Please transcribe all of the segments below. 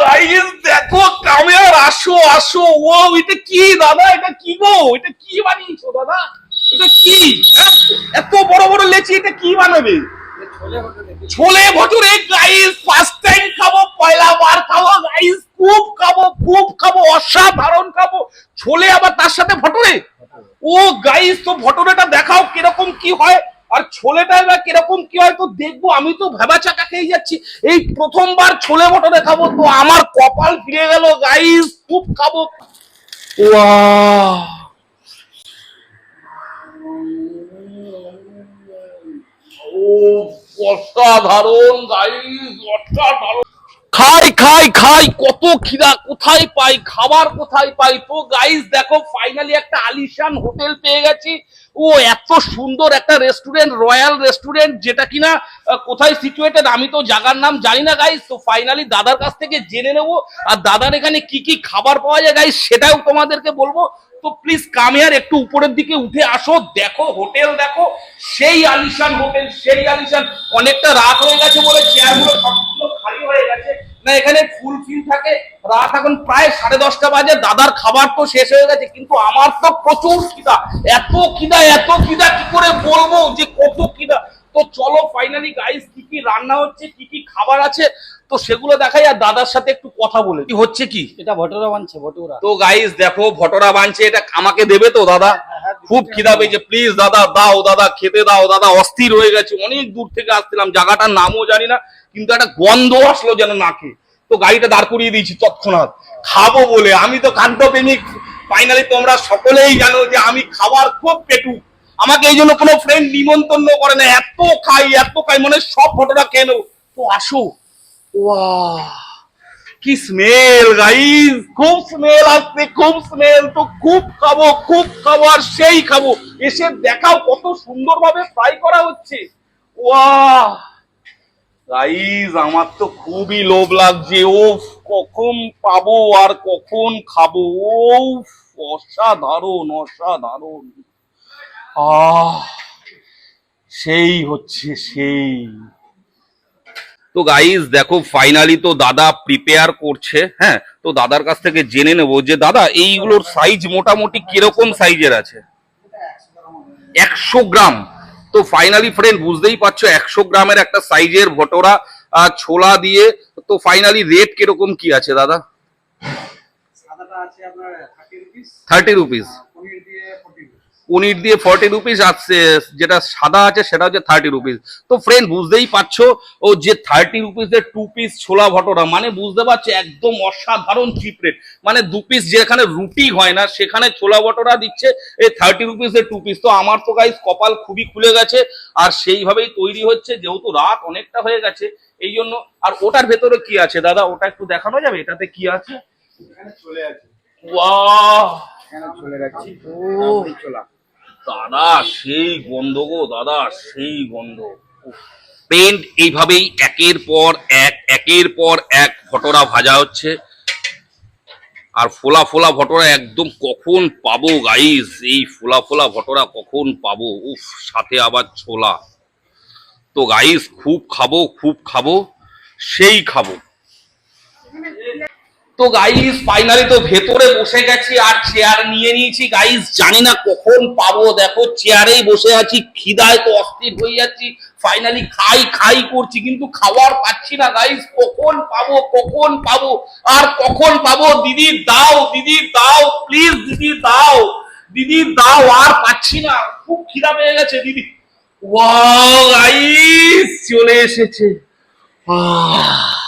Guys দেখো আসো আসো। কি, দাদা? এটা কি গো? এটা কি বানিয়েছো এটা কি? হ্যাঁ? এত বড় বড় এটা কি বানাবে? ছোলে গাইস ফার্স্ট টাইম খাব, পয়লা বার গাইস খুব খাব অসাধারণ খাব। ছোলে আবার তার সাথে ভটুরে? ও গাইস তো ভটুরেটা দেখাও কীরকম কি হয়। আর ছোলেটা এবার কীরকম কি হয় তো দেখব, আমি তো ভেবা চাকা খেয়ে যাচ্ছি। এই প্রথমবার ছোলে ভটুরে খাব তো আমার কপাল ফিরে গেল গাইস খুব খাব। খাই খাই খাই, কত খিদা, কোথায় পাই, খাবার কোথায় পাই? তো গাইস দেখো ফাইনালি একটা আলিশান হোটেল পেয়ে গেছি। ও, এত সুন্দর একটা রেস্টুরেন্ট রয়্যাল রেস্টুরেন্ট যেটা কিনা কোথায় সিচুয়েটেড আমি তো জায়গার নাম জানি না গাইস তো ফাইনালি দাদার কাছ থেকে জেনে নেব, আর দাদার এখানে কি কি খাবার পাওয়া যায় গাইস সেটাও তোমাদেরকে বলব। তো প্লিজ কামিয়ার একটু উপরের দিকে উঠে আসো, দেখো হোটেল দেখো, সেই আলিশান হোটেল সেই আলিশান, অনেকটা রাত হয়ে গেছে বলে চেয়ারগুলো সবগুলো খালি হয়ে গেছে। না এখানে ফুল ফিল থাকে। রাত এখন প্রায় সাড়ে দশটা বাজে দাদার খাবার তো শেষ হয়ে গেছে কিন্তু আমার তো প্রচুর খিদা। এত খিদা এত খিদা কি করে বলব যে কত খিদা? তো চলো ফাইনালি গাইস কি কি রান্না হচ্ছে কি কি খাবার আছে তো সেগুলো দেখাই আর দাদার সাথে একটু কথা বলে কি হচ্ছে কি? এটা ভটুরা বানছে ভটোরা। তো গাইস দেখো ভটোরা বানছে এটা আমাকে দেবে তো দাদা? খুব খিদা পেয়েছে। প্লিজ দাদা দাও, দাদা খেতে দাও, দাদা অস্থির হয়ে গেছে। অনেক দূর থেকে আসছিলাম, জায়গাটার নামও জানি না, কিন্তু একটা গন্ধ আসলো যেন নাকে। তো গাড়িটা দাঁড় করিয়ে দিয়েছি তৎক্ষণাৎ। খাব বলে। আমি তো খাদ্য প্রেমিক ফাইনালি তোমরা সকলেই জানো যে আমি খাবার খুব পেটু। আমাকে এই জন্য কোনো ফ্রেন্ড নিমন্ত্রণ করে না। এত খাই এত খাই মানে সব ফটোটা কেন? তো আসো। ওয়াহ কি স্মেল গাইস খুব স্মেল আসছে, খুব স্মেল তো খুব খাব খুব খাব, আর সেই খাব। এসে দেখাও কত সুন্দরভাবে ফ্রাই করা হচ্ছে। ওয়াহ! গাইস আমার তো খুবই লোভ লাগছে। ও কখন পাবো আর কখন খাব? ও অসাধারণ অসাধারণ। আহ, সেই হচ্ছে, সেই। তো গাইজ দেখো ফাইনালি তো দাদা প্রিপেয়ার করছে হ্যাঁ? তো দাদার কাছ থেকে জেনে নেব যে দাদা এইগুলোর সাইজ মোটামুটি কীরকম সাইজের আছে? একশো গ্রাম। তো ফাইনালি ফ্রেন্ড বুঝতেই পারছ একশো গ্রামের একটা সাইজের ভটোরা ছোলা দিয়ে তো ফাইনালি রেট কীরকম কি আছে দাদা? Thirty rupees thirty rupees paneer দিয়ে ফোর্টি রুপিস পনির দিয়ে ফর্টি রুপিস আছে যেটা সাদা আছে সেটা হচ্ছে থার্টি রুপিস তো ফ্রেন্ড বুঝতেই পারছ? ও যে থার্টি রুপিসের টু পিস ছোলা ভটোরা মানে বুঝতে পারছ? একদম অসাধারণ চিপ রেট মানে দু পিস যেখানে রুটি হয় না সেখানে ছোলা ভটোরা দিচ্ছে এই থার্টি রুপিসের টু পিস তো আমার তো গাইস কপাল খুবই খুলে গেছে আর সেইভাবেই তৈরি হচ্ছে যেহেতু রাত অনেকটা হয়ে গেছে এই জন্য আর ওটার ভেতরে কি আছে দাদা? ওটা একটু দেখানো যাবে? এটাতে কি আছে? চলে আছে। ওয়াহ এখানে চলে যাচ্ছি ও! চলা দাদা, সেই গন্ধ গো, দাদা, সেই গন্ধ। পেন্ট এইভাবেই একের পর এক, একের পর এক ভটরা ভাজা হচ্ছে। আর ফোলা ফোলা ভটোরা একদম কখন পাবো গাইস এই ফোলা ফোলা ভটোরা কখন পাবো? উফ, সাথে আবার ছোলা। তো গাইস খুব খাব খুব খাব, সেই খাব। তো গাইস ফাইনালি তো ভেতরে বসে গেছি, আর চেয়ার নিয়ে নিয়েছি। গাইস জানি না কখন পাবো। দেখো চেয়ারেই বসে আছি, খিদায় তো অস্থির হয়ে যাচ্ছি। ফাইনালি খাই খাই করছি, কিন্তু খাবার পাচ্ছি না গাইস কখন পাবো কখন পাবো, আর কখন পাবো? দিদি, দাও দিদি, দাও প্লিজ দিদি, দাও। দিদি, দাও, আর পাচ্ছি না। খুব খিদা পেয়ে গেছে, দিদি। ওয়াও গাইস চলে এসেছে। আহ।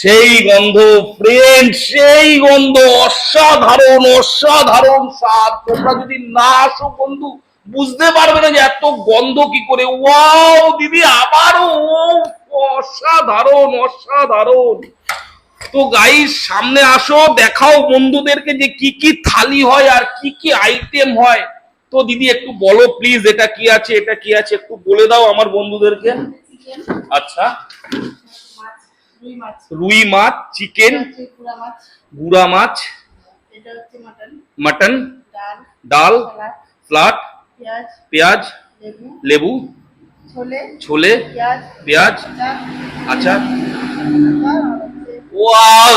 সেই গন্ধ ফ্রেন্ড সেই গন্ধ অসাধারণ অসাধারণ স্বাদ। তোমরা যদি না আসো বন্ধু বুঝতে পারবে না যে এত গন্ধ কি করে। ওয়াও দিদি আবারও অসাধারণ অসাধারণ। তো গাইস সামনে আসো দেখাও বন্ধুদেরকে যে কি কি থালি হয় আর কি কি আইটেম হয়। তো দিদি একটু বলো প্লিজ এটা কি আছে এটা কি আছে? একটু বলে দাও আমার বন্ধুদেরকে। আচ্ছা। রুই মাছ রুই মাছ চিকেন এটা হচ্ছে পুরা মাছ। গুড়া মাছ এটা হচ্ছে মাটন। মটন ডাল ডাল সালাদ স্লাট পেঁয়াজ পেঁয়াজ লেবু লেবু ছোলে ছোলে পেঁয়াজ পেঁয়াজ আচার।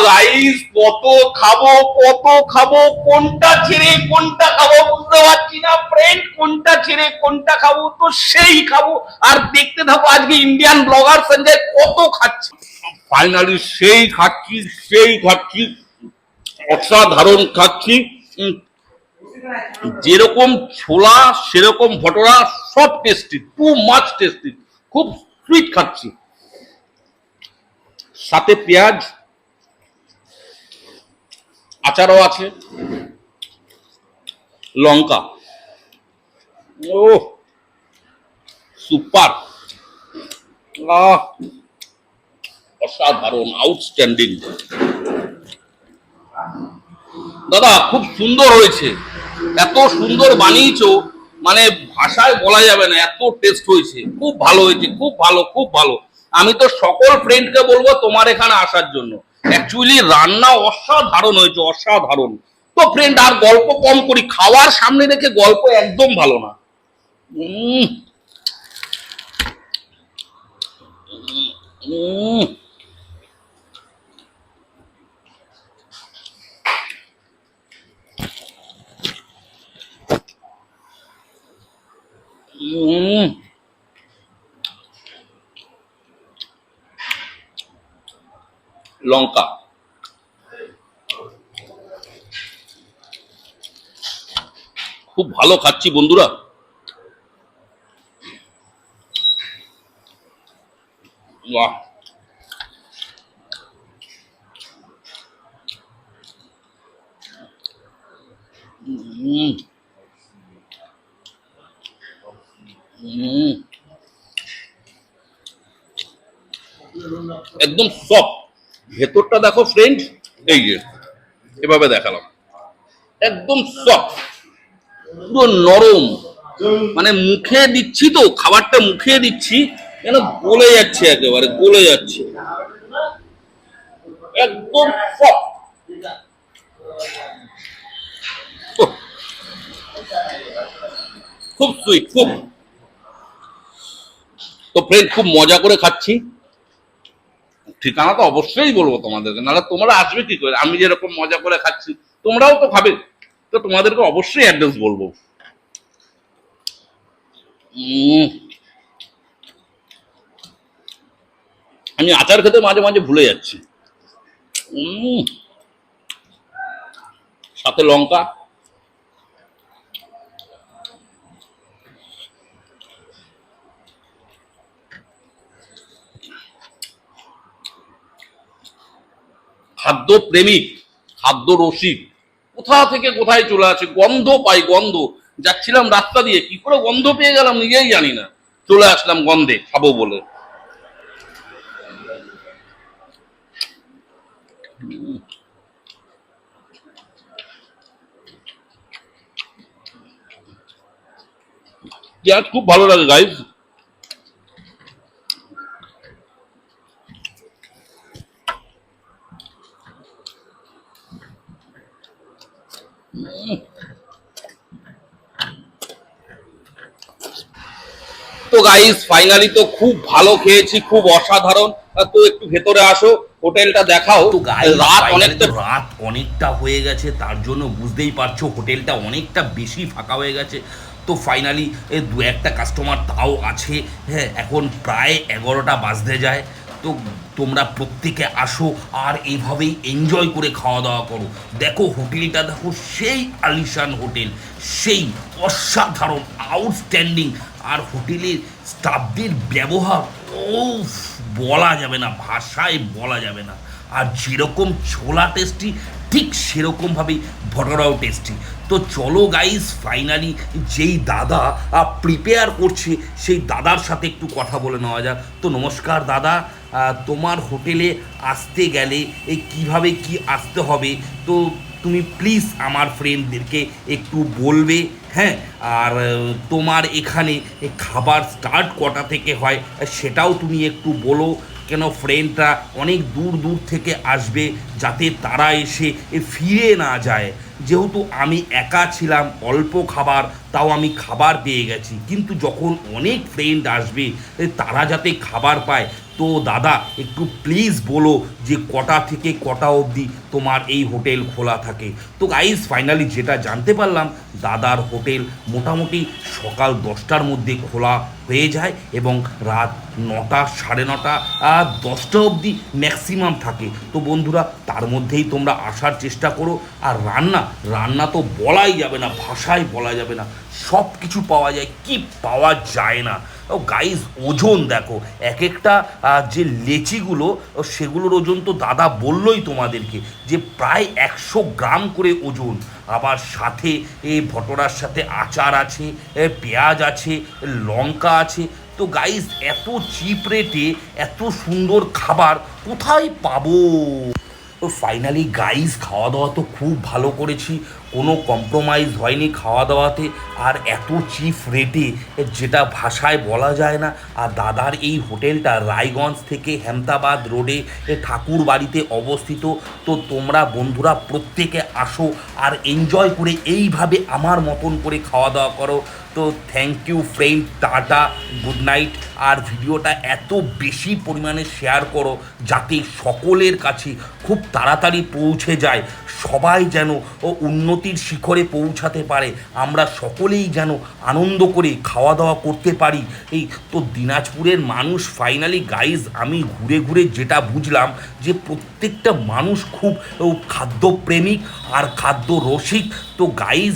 গাইস কত খাব কত খাব, কোনটা ছেড়ে কোনটা খাব বুঝতে পারছি না ফ্রেন্ড কোনটা ছেড়ে কোনটা খাব? তো সেই খাব। আর দেখতে থাকো, আজকে ইন্ডিয়ান ব্লগার সঞ্জয় কত খাচ্ছে। ফাইনালি সেই খাচ্ছি সেই খাচ্ছি, অসাধারণ খাচ্ছি। যেরকম ছোলা, সেরকম ভটরা, সব টেস্টি টু মাছ টেস্টি খুব সুইট খাচ্ছি। সাথে পেঁয়াজ আচারও আছে। লঙ্কা। ও সুপার। অসাধারণ আউটস্ট্যান্ডিং দাদা, খুব সুন্দর হয়েছে। এত সুন্দর বানিয়েছ মানে ভাষায় বলা যাবে না, এত টেস্ট হয়েছে। খুব ভালো হয়েছে, খুব ভালো খুব ভালো। আমি তো সকল ফ্রেন্ডকে বলব তোমার এখানে আসার জন্য। অ্যাকচুয়ালি রান্না অসাধারণ হয়েছে, অসাধারণ তো ফ্রেন্ড আর গল্প কম করি, খাওয়ার সামনে রেখে গল্প একদম ভালো না উম। উম। লঙ্কা খুব ভালো খাচ্ছি বন্ধুরা বাহ উম। উম। একদম সফট ভেতরটা দেখো ফ্রেন্ড এই যে, এভাবে দেখালাম। একদম সফট পুরো নরম। মানে মুখে দিচ্ছি তো, খাবারটা মুখে দিচ্ছি, যেন গলে যাচ্ছে একেবারে, গলে যাচ্ছে। একদম সফট খুব সুইট খুব। তো ফ্রেন্ড খুব মজা করে খাচ্ছি। ঠিকানা তো অবশ্যই বলব তোমাদেরকে, নাহলে তোমরা আসবে কি করে আমি যেরকম মজা করে খাচ্ছি, তোমরাও তো খাবে তো তোমাদেরকে অবশ্যই অ্যাড্রেস বলব। আমি আচার খেতে মাঝে মাঝে ভুলে যাচ্ছি। সাথে লঙ্কা খাদ্য প্রেমিক, খাদ্য রসিক। কোথা থেকে কোথায় চলে আসে? গন্ধ পাই গন্ধ। যাচ্ছিলাম রাস্তা দিয়ে, কি করে গন্ধ পেয়ে গেলাম নিজেই জানি না। চলে আসলাম গন্ধে, খাব বলে। খুব ভালো লাগে গাইজ গাইস ফাইনালি তো খুব ভালো খেয়েছি খুব অসাধারণ। তো একটু ভেতরে আসো হোটেলটা দেখাও। রাত অনেকটা রাত অনেকটা হয়ে গেছে তার জন্য বুঝতেই পারছ হোটেলটা অনেকটা বেশি ফাঁকা হয়ে গেছে। তো ফাইনালি দু একটা কাস্টমার তাও আছে। হ্যাঁ এখন প্রায় এগারোটা বাজতে যায়। তো তোমরা প্রত্যেকে আসো আর এইভাবেই এনজয় করে খাওয়া দাওয়া করো। দেখো হোটেলটা, দেখো সেই আলিশান হোটেল, সেই অসাধারণ আউটস্ট্যান্ডিং আর হোটেলের স্টাফদের ব্যবহার ও বলা যাবে না, ভাষায় বলা যাবে না। আর যেরকম ছোলা টেস্টি ঠিক সেরকমভাবেই ভটরাও টেস্টি তো চলো গাইস ফাইনালি যেই দাদা প্রিপেয়ার করছে, সেই দাদার সাথে একটু কথা বলে নেওয়া যাক। তো নমস্কার দাদা তোমার হোটেলে আসতে গেলে এই কীভাবে কি আসতে হবে? তো তুমি প্লিজ আমার ফ্রেন্ডদেরকে একটু বলবে হ্যাঁ? আর তোমার এখানে খাবার স্টার্ট কটা থেকে হয়, সেটাও তুমি একটু বলো। কেন ফ্রেন্ডরা অনেক দূর দূর থেকে আসবে যাতে তারা এসে ফিরে না যায়? যেহেতু আমি একা ছিলাম, অল্প খাবার, তাও আমি খাবার পেয়ে গেছি। কিন্তু যখন অনেক ফ্রেন্ড আসবে তারা যাতে খাবার পায়, তো দাদা, একটু প্লিজ বলো যে কটা থেকে কটা অবধি তোমার এই হোটেল খোলা থাকে। তো গাইজ ফাইনালি যেটা জানতে পারলাম, দাদার হোটেল মোটামুটি সকাল দশটার মধ্যে খোলা হয়ে যায় এবং রাত নটা, সাড়ে নটা দশটা অবধি ম্যাক্সিমাম থাকে। তো বন্ধুরা, তার মধ্যেই তোমরা আসার চেষ্টা করো। আর রান্না রান্না তো বলাই যাবে না, ভাষায় বলা যাবে না। সব কিছু পাওয়া যায়, কি পাওয়া যায় না। ও গাইজ ওজন দেখো এক একটা যে লেচিগুলো সেগুলোর ওজন তো দাদা বললোই তোমাদেরকে। যে প্রায় একশো গ্রাম করে ওজন। আবার সাথে এই ভটরার সাথে আচার আছে পেঁয়াজ আছে, লঙ্কা আছে। তো গাইস এত চিপ রেটে এত সুন্দর খাবার কোথায় পাবো? তো ফাইনালি গাইস খাওয়া দাওয়া তো খুব ভালো করেছি। কোনো কম্প্রোমাইজ হয়নি খাওয়া দাওয়াতে আর এত চিপ রেটে যেটা ভাষায় বলা যায় না, আর দাদার এই হোটেলটা রায়গঞ্জ থেকে হেমতাবাদ রোডে ঠাকুর বাড়িতে অবস্থিত। তো তোমরা বন্ধুরা প্রত্যেকে আসো আর এনজয় করে এইভাবে আমার মতন করে খাওয়া দাওয়া করো। তো thank you friend tata good night আর ভিডিওটা এত বেশি পরিমাণে শেয়ার করো যাতে সকলের কাছে খুব তাড়াতাড়ি পৌঁছে যায়। সবাই যেন ও উন্নতির শিখরে পৌঁছাতে পারে। আমরা সকলেই যেন আনন্দ করে খাওয়া দাওয়া করতে পারি। এই তো দিনাজপুরের মানুষ ফাইনালি গাইজ আমি ঘুরে ঘুরে যেটা বুঝলাম যে প্রত্যেকটা মানুষ খুব খাদ্যপ্রেমিক আর খাদ্য রসিক তো guys